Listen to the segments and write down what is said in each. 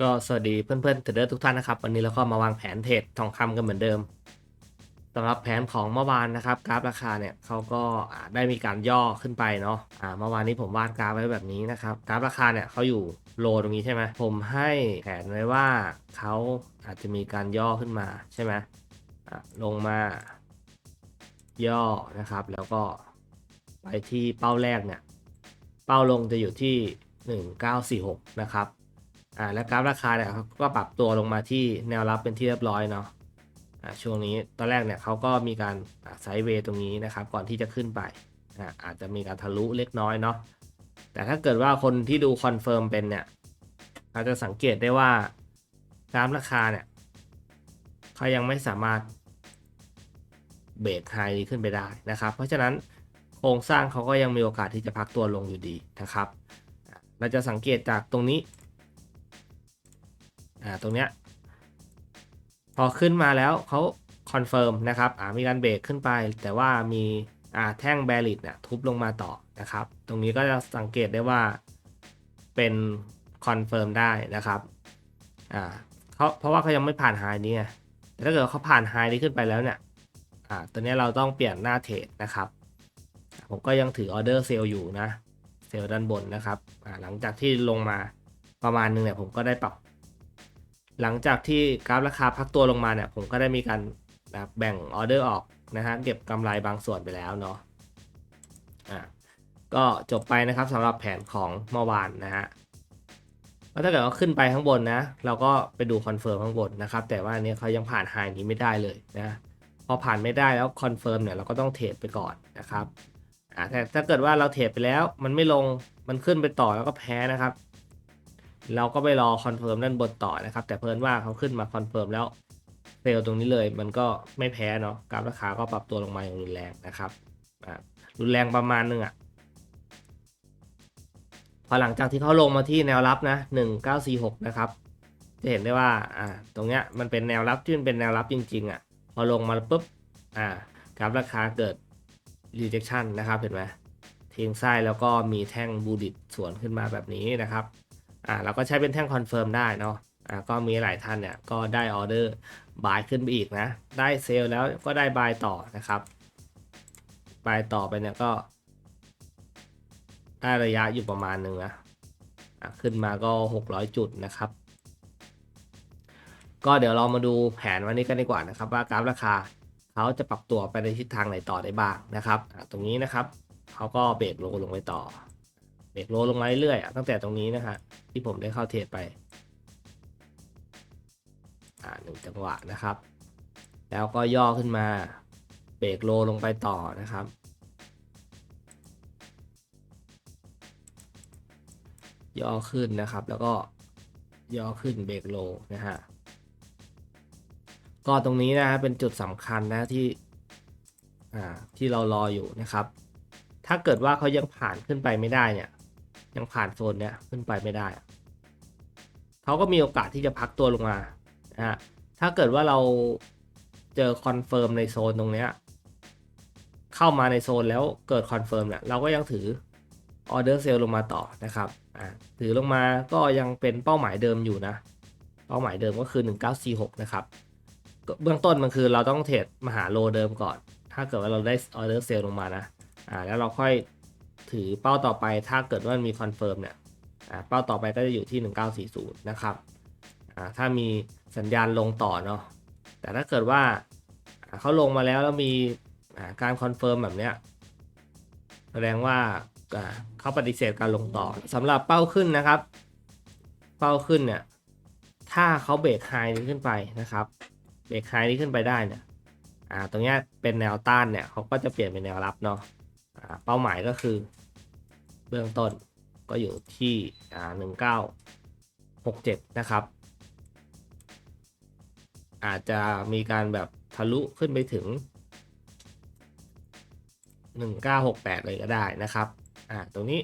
ก็สวัสดีเพื่อนๆเทรดเดอร์ทุกท่านนะครับ วันนี้เราก็มาวางแผนเทรดทองคำกันเหมือนเดิมสำหรับแผนของเมื่อวานนะครับกราฟราคาเนี่ยเขาก็ได้มีการย่อขึ้นไปเนาะอ่าเมื่อวานนี้ผมวาดกราฟไว้แบบนี้นะครับกราฟราคาเนี่ยเขาอยู่โลตรงนี้ใช่ไหมผมให้แผนไว้ว่าเขาอาจจะมีการย่อขึ้นมาใช่ไหมอะลงมา ย่อนะครับ แล้วก็ไปที่เป้าแรกเนี่ยเป้าลงจะอยู่ที่ 1946 นะครับ อ่าและกราฟราคาเนี่ยเขาก็ปรับตัวลงมาที่แนวรับเป็นที่เรียบร้อยเนาะอ่าช่วงนี้ตอนแรกเนี่ยเขาก็มีการไซด์เวย์ตรงนี้นะครับ ก่อนที่จะขึ้นไปอ่าอาจจะมีการทะลุเล็กน้อยเนาะแต่ถ้าเกิดว่าคนที่ดูคอนเฟิร์มเป็นเนี่ยเราจะสังเกตได้ว่ากราฟราคาเนี่ยเขายังไม่สามารถเบรกไฮนี้ขึ้นไปได้นะครับ เพราะฉะนั้นโครงสร้างเขาก็ยังมีโอกาสที่จะพักตัวลงอยู่ดีนะครับ เราจะสังเกตจากตรงนี้ อ่าตรงเนี้ยพอขึ้นมาแล้วเขาคอนเฟิร์มนะครับอ่ามีการเบรกขึ้นไป แต่ว่ามีอ่าแท่งแบริดเนี่ยทุบลงมาต่อนะครับ ตรงนี้ก็จะสังเกตได้ว่าเป็นคอนเฟิร์มได้นะครับอ่าเขาเพราะว่าเขายังไม่ผ่านไฮนี้ไงแต่ถ้าเกิดเขาผ่านไฮนี้ขึ้นไปแล้วเนี่ยอ่าตอนนี้เราต้องเปลี่ยนหน้าเทรดนะครับ ผมก็ยังถือออเดอร์เซลล์อยู่นะเซลล์ด้านบนนะครับอ่าหลังจากที่ลงมาประมาณนึงเนี่ยผมก็ได้ปรับ หลังจากที่กราฟราคาพักตัวลงมาเนี่ยผมก็ได้มีการแบบแบ่งออเดอร์ออกนะฮะเก็บกำไรบางส่วนไปแล้วเนาะอ่าก็จบไปนะครับสำหรับแผนของเมื่อวานนะฮะแล้วถ้าเกิดว่าขึ้นไปข้างบนนะ เราก็ไปดูคอนเฟิร์มข้างบนนะครับ แต่ว่าอันนี้เขายังผ่านไฮนี้ไม่ได้เลยนะพอผ่านไม่ได้แล้วคอนเฟิร์มเนี่ยเราก็ต้องเทรดไปก่อนนะครับอ่าแต่ถ้าเกิดว่าเราเทรดไปแล้วมันไม่ลงมันขึ้นไปต่อแล้วก็แพ้นะครับ เราก็ไปรอคอนเฟิร์มด้านบนต่อนะครับ แต่เพิ่นว่าเขาขึ้นมาคอนเฟิร์มแล้วเซลล์ตรงนี้เลยมันก็ไม่แพ้เนาะกราฟราคาก็ปรับตัวลงมาอย่างรุนแรงนะครับอ่ารุนแรงประมาณนึงอะ่ะพอหลังจากที่เขาลงมาที่แนวรับนะ 1946 นะครับ จะเห็นได้ว่า อ่า ตรงเนี้ยมันเป็นแนวรับที่มันเป็นแนวรับจริง ๆอะ่ะ พอลงมาปุ๊บ อ่ากราฟราคาเกิด rejection นะครับ เห็นไหมทิ้งไส้แล้วก็มีแท่งบูดิตสวนขึ้นมาแบบนี้นะครับ อ่าเราก็ใช้เป็นแท่งคอนเฟิร์มได้เนาะอ่าก็มีหลายท่านเนี่ยก็ได้ออเดอร์บายขึ้นไปอีกนะ ได้เซลล์แล้วก็ได้บายต่อนะครับบายต่อไปเนี่ยก็ ได้ระยะอยู่ประมาณหนึ่งนะอะขึ้นมาก็ 600 จุดนะครับ ก็เดี๋ยวเรามาดูแผนวันนี้กันดีกว่านะครับ ว่ากราฟราคาเขาจะปรับตัวไปในทิศทางไหนต่อได้บ้างนะครับอะตรงนี้นะครับเขาก็เบรกลงลงไปต่อ รกโลลงมาเรื่อยๆตั้งแต่ตรงนี้นะฮะที่ผมได้เข้าเทรดไปอ่าหนึ่งจังหวะนะครับ แล้วก็ย่อขึ้นมาเบรกโลลงไปต่อนะครับ ย่อขึ้นนะครับแล้วก็ย่อขึ้นเบรกโลนะฮะก็ตรงนี้นะฮะเป็นจุดสำคัญนะที่อ่าที่เรารออยู่นะครับ ถ้าเกิดว่าเขายังผ่านขึ้นไปไม่ได้เนี่ย ยังผ่านโซนเนี้ยขึ้นไปไม่ได้เขาก็มีโอกาสที่จะพักตัวลงมานะฮะถ้าเกิดว่าเราเจอคอนเฟิร์มในโซนตรงเนี้ยเข้ามาในโซนแล้วเกิดคอนเฟิร์มเนี่ยเราก็ยังถือออเดอร์เซลลงมาต่อนะครับอ่าถือลงมาก็ยังเป็นเป้าหมายเดิมอยู่นะ เป้าหมายเดิมก็คือ 1946 นะครับ เบื้องต้นมันคือเราต้องเทรดมาหาโลเดิมก่อน ถ้าเกิดว่าเราได้ออเดอร์เซลลงมานะอ่าแล้วเราค่อย ถือเป้าต่อไปถ้าเกิดว่ามีคอนเฟิร์มเนี่ยเป้าต่อไปก็จะอยู่ที่ 1940 นะครับถ้ามีสัญญาณลงต่อเนาะแต่ถ้าเกิดว่าเขาลงมาแล้วแล้วมีการคอนเฟิร์มแบบเนี้ยแสดงว่าเขาปฏิเสธการลงต่อสำหรับเป้าขึ้นนะครับ เป้าขึ้นเนี่ยถ้าเขาเบรกไฮนี้ขึ้นไปนะครับเบรกไฮนี้ขึ้นไปได้เนี่ยตรงนี้เป็นแนวต้านเนี่ยเขาก็จะเปลี่ยนเป็นแนวรับเนาะเป้าหมายก็คือ เบื้องต้นก็อยู่ที่อ่าหนึ่งเก้าหกเจ็ดนะครับ อาจจะมีการแบบทะลุขึ้นไปถึง 1968 เลยก็ได้นะครับ อ่า ตรงนี้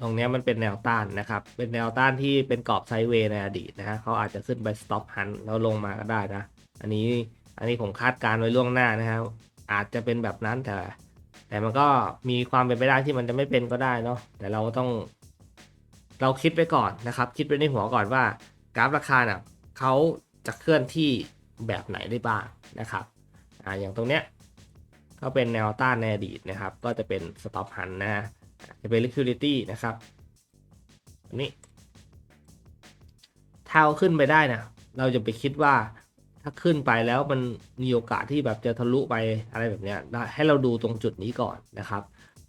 ตรงนี้มันเป็นแนวต้านนะครับ เป็นแนวต้านที่เป็นกรอบไซด์เวย์ในอดีตนะฮะเขาอาจจะขึ้นไป stop hunt แล้วลงมาก็ได้นะ อันนี้ อันนี้ผมคาดการณ์ไว้ล่วงหน้านะครับ อาจจะเป็นแบบนั้นแต่ แต่มันก็มีความเป็นไปได้ที่มันจะไม่เป็นก็ได้เนาะแต่เราต้อง เราคิดไปก่อนนะครับ คิดไปในหัวก่อนว่ากราฟราคาเนี่ยเขาจะเคลื่อนที่แบบไหนได้บ้างนะครับอ่าอย่างตรงเนี้ยก็เป็นแนวต้านในอดีตนะครับ ก็จะเป็น stop hunt นะฮะจะเป็น liquidity นะครับอันนี้ถ้าเอาขึ้นไปได้นะเราจะไปคิดว่า ถ้าขึ้นไปแล้วมันมีโอกาสที่แบบจะทะลุไปอะไรแบบเนี้ยให้เราดูตรงจุดนี้ก่อนนะครับ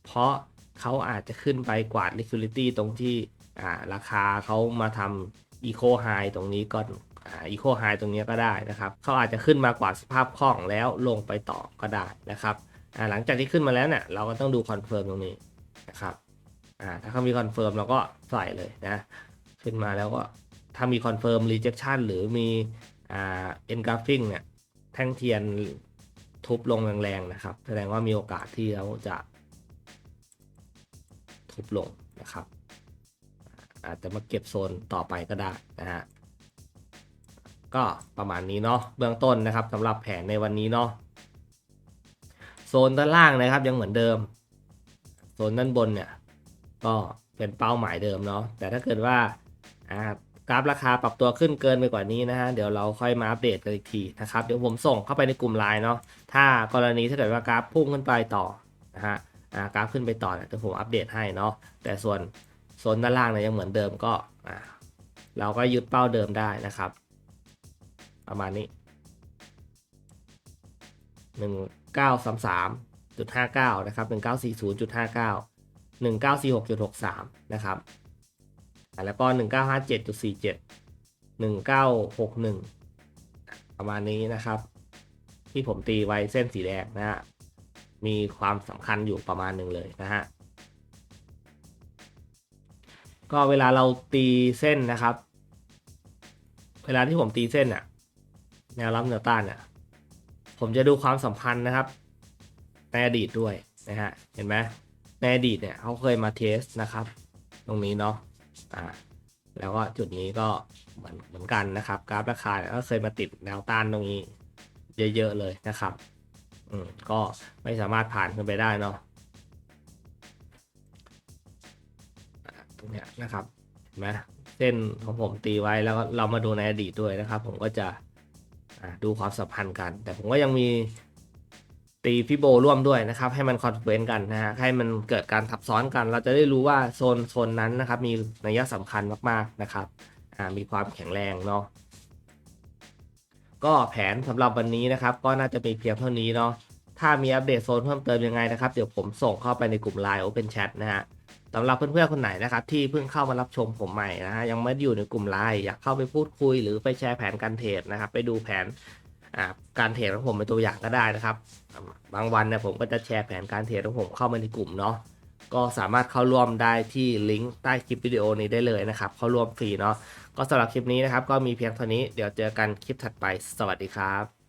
เพราะเขาอาจจะขึ้นไปกวาด liquidity ตรงที่อ่าราคาเขามาทำ eco high ตรงนี้ก่อนอ่า eco high ตรงนี้ก็ได้นะครับเขาอาจจะขึ้นมากวาดสภาพคล่องแล้วลงไปต่อก็ได้นะครับอ่าหลังจากที่ขึ้นมาแล้วเนี่ยเราก็ต้องดูคอนเฟิร์มตรงนี้นะครับอ่าถ้าเขามีคอนเฟิร์มเราก็ใส่เลยนะขึ้นมาแล้วก็ถ้ามีคอนเฟิร์ม rejection หรือมี เอ่า engulfing เนี่ยแท่งเทียนทุบลงแรงๆนะครับ แสดงว่ามีโอกาสที่เราจะทุบลงนะครับ อาจจะมาเก็บโซนต่อไปก็ได้นะฮะก็ประมาณนี้เนาะเบื้องต้นนะครับสำหรับแผนในวันนี้เนาะโซนด้านล่างนะครับยังเหมือนเดิม โซนด้านบนเนี่ยก็เป็นเป้าหมายเดิมเนาะแต่ถ้าเกิดว่า กราฟราคาปรับตัวขึ้นเกินไปกว่านี้นะฮะเดี๋ยวเราค่อยมาอัปเดตกันอีกทีนะครับเดี๋ยวผมส่งเข้าไปในกลุ่มไลน์เนาะถ้ากรณีถ้าเกิดว่ากราฟพุ่งขึ้นไปต่อนะฮะกราฟขึ้นไปต่อเนี่ยเดี๋ยวผมอัปเดตให้เนาะแต่ส่วนโซนด้านล่างเนี่ยยังเหมือนเดิมก็เราก็ยึดเป้าเดิมได้นะครับ ประมาณนี้หนึ่งเก้าสามสามจุดห้าเก้านะครับหนึ่งเก้าสี่ศูนย์จุดห้าเก้าหนึ่งเก้าสี่หกจุดหกสามนะครับ แล้วก็หนึ่งเก้าห้าเจ็ดจุดสี่เจ็ดหนึ่งเก้าหกหนึ่งประมาณนี้นะครับ ที่ผมตีไว้เส้นสีแดงนะฮะ มีความสำคัญอยู่ประมาณหนึ่งเลยนะฮะ ก็เวลาเราตีเส้นนะครับ เวลาที่ผมตีเส้นอะแนวรับแนวต้านอะผมจะดูความสัมพันธ์นะครับ ในอดีตด้วยนะฮะ เห็นไหมในอดีตเนี่ยเขาเคยมาเทสนะครับ ตรงนี้เนาะ อ่าแล้วก็จุดนี้ก็เหมือนเหมือนกันนะครับ กราฟราคาก็เคยมาติดแนวต้านตรงนี้ เยอะๆเลยนะครับอืมก็ไม่สามารถผ่านขึ้นไปได้เนาะตรงเนี้ยนะครับเห็นไหมเส้นของผมตีไว้แล้วเรามาดูในอดีตด้วยนะครับ ผมก็จะดูความสัมพันธ์กัน แต่ผมก็ยังมี ตีฟิโบร่วมด้วยนะครับ ให้มันคอนเฟนกันนะฮะให้มันเกิดการทับซ้อนกัน เราจะได้รู้ว่าโซนโซนนั้นนะครับ มีนัยสำคัญมากๆนะครับมีความแข็งแรงเนาะก็แผนสำหรับวันนี้นะครับ ก็น่าจะมีเพียงเท่านี้เนาะถ้ามีอัปเดตโซนเพิ่มเติมยังไงนะครับ เดี๋ยวผมส่งเข้าไปในกลุ่ม Line Open Chat นะฮะสำหรับเพื่อนๆคนไหนนะครับที่เพิ่งเข้ามารับชมผมใหม่นะฮะยังไม่อยู่ในกลุ่มไลน์อยากเข้าไปพูดคุยหรือไปแชร์แผนการเทรดนะครับ ไปดูแผน การเทรดของผมเป็นตัวอย่างก็ได้นะครับ บางวันเนี่ยผมก็จะแชร์แผนการเทรดของผมเข้ามาในกลุ่มเนาะก็สามารถเข้าร่วมได้ที่ลิงก์ใต้คลิปวิดีโอนี้ได้เลยนะครับ เข้าร่วมฟรีเนาะก็สำหรับคลิปนี้นะครับ ก็มีเพียงเท่านี้เดี๋ยวเจอกันคลิปถัดไป สวัสดีครับ